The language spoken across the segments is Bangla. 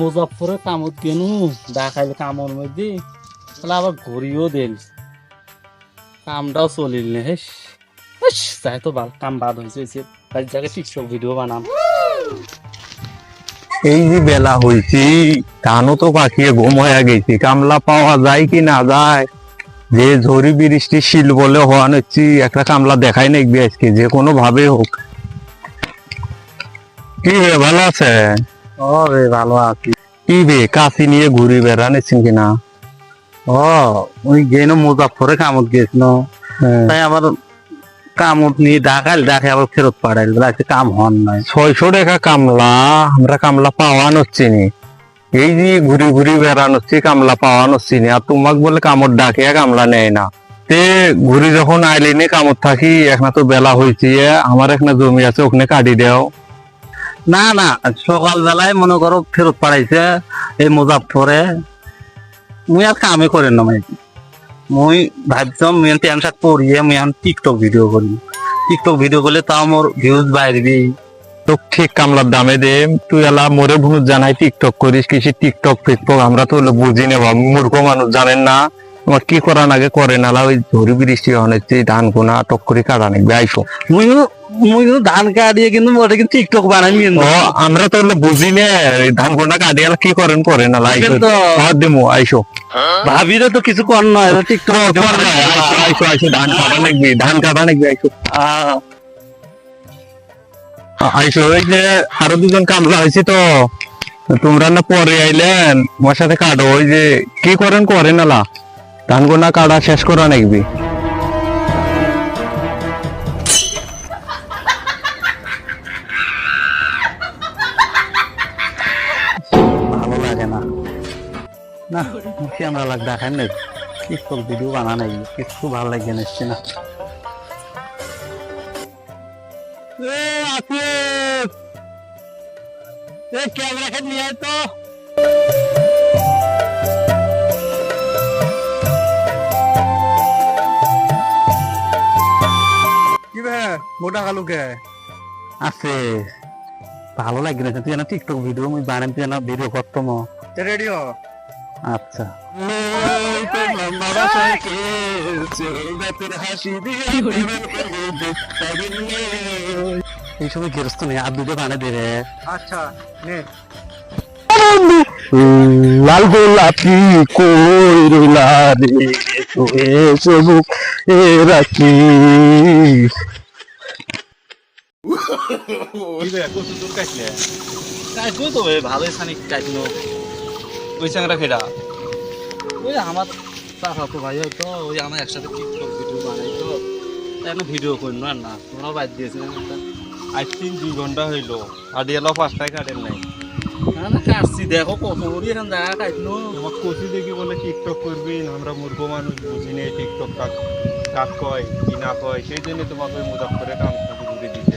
মুজাফরে কামত কেনু দেখাইলে কামর মধ্যে শালা, আবার ঘুরিও দিল কামটাও চলিল নে, হেস। হেস, যাই তো কাম বাদ হয়েছে তাই জায়গায় টিকটক ভিডিও বানাম। এই যে বেলা হয়েছি ধানও তো পাকিয়ে ঘুম হয়ে গেছি, কামলা পাওয়া যায় কি না যায়? যে ঝড়ি বৃষ্টি শিল বলে হওয়ান হচ্ছি, একটা কামলা দেখাই নাকি আজকে, যে কোনো ভাবে হোক। কি ভালো আছে ও রে ভালো আছি। কি বে কাশি নিয়ে ঘুরি বেড়ানেছেন কিনা? ও ওই গেন মুজাফরে কামত গেছিল হ্যাঁ। তাই আবার কামত নিয়ে ডাকাইল ডাকে আবার ফেরত পাঠাইল। বলে কাম হন নাই। ছয়শো টাকা কামলা আমরা কামলা পাওয়ান হচ্ছে নি এই যে ঘুরি ঘুরি বেড়ান হচ্ছে কামলা পাওয়ান হচ্ছে নি আর তোমাক বলে কামড় ডাকে কামলা নেয় না। তে ঘুরি যখন আইলে নি কামড় থাকি এখন তো বেলা হয়েছে আমার এখানে জমি আছে ওখানে কাটি দেও। না না সকাল বেলায় মনে করো ফেরত পাঠাইছে এই মুজাফরে মুই আর কামে করেন না মাই মুই ভাবছিলাম মুই প্যান্ট শার্ট পরিয়ে মুই এখন টিকটক ভিডিও করি। টিকটক ভিডিও করলে তাও মোর ভিউজ বাইরবি তো ঠিক কামলার দামে দে তুই এলা মোরে ভুনুর জানাই টিকটক করিস কিছু টিকটক ফিকটক আমরা তো বুঝি নেব মূর্খ মানুষ জানেন না। তোমার কি করার আগে করে নালা ওই ঝড়ি বৃষ্টি হনেছে ধান কোনা টক করে কাটা নাকি আইসো। মুই কিন্তু- মুই কিন্তু ধান কাটিয়ে কিন্তু ওটা কিন্তু টিকটক বানাই কিন্তু আমরা তো বুঝি নে? ধান কি করেন করেন নালা আইসো কিন্তু দিমু আইসো ভাবিরে তো কিছু কর নয় এটা টিকটক আইসো আইসো আইসো ধান কাটা নাকি ধান কাটা নাকি আইসো ওই যে আরও দুজন কামলা হয়েছে তো তোমরা না পরে আইলেন আমার সাথে কাটো ওই যে কি করেন করেন নালা ধান গোনা কাটা শেষ করা নাকবি না। না আমরা লাগ দেখান না টিকটক ভিডিও বানা নাই কিছু ভালো লাগে নিচ্ছে না ক্যামেরা মোটা কালুকে? আছে ভালো লাগে না, তুই টিকটক ভিডিও মুই বানাই তুই ভিডিও করতাম রেডিও আচ্ছা। এই সময় গেরস্ত নেই আর দুটো বানাই দে রে। আচ্ছা নে। লাল গোলাপি কইরুলা রে তোয়ে সবুক এ রাখি। ভালোই খানি কাটলো। ওই চ্যাংরা খেডা ওই আমার চাচা তো ভাই হয়তো ওই আমার একসাথে টিকটক ভিডিও বানাই তো তাই না ভিডিও করি না আর না তোমরাও বাদ দিয়েছিলেন আজ তিন দুই ঘণ্টা হইল আডিয়ালো পাঁচটায় কাটেন নাই কাটছি দেখো কত করি এখান জায়গা কাটলো তোমার কচি দেখি বলে টিকটক করবি আমরা মূর্খ মানুষ বুঝি নেই টিকটক কাক কাক কয় কি না কয় সেই জন্য তোমাকে মুদাফ করে কাম ঘুরে দিতে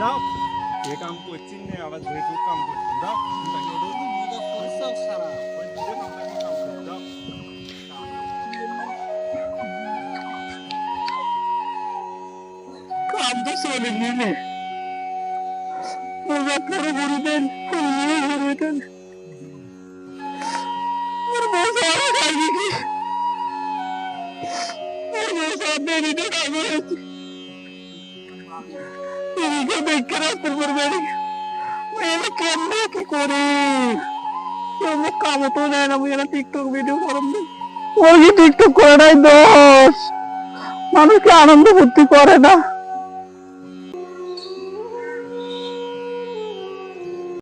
যাও এ কাম করছি না আবার যেহেতু কাম করছি। যাও তাকে ওটা ওই দুটো কাম করে কাম করো, যাও। কাম তো চলে এদিকে দেখে রাস্তার পর বেড়ে মেয়েরা কেমনে কি করে কেমনে কামো তো দেয় না মেয়েরা টিকটক ভিডিও করম ওই টিকটক করে নাই দোষ মানুষকে আনন্দ ফুর্তি করে না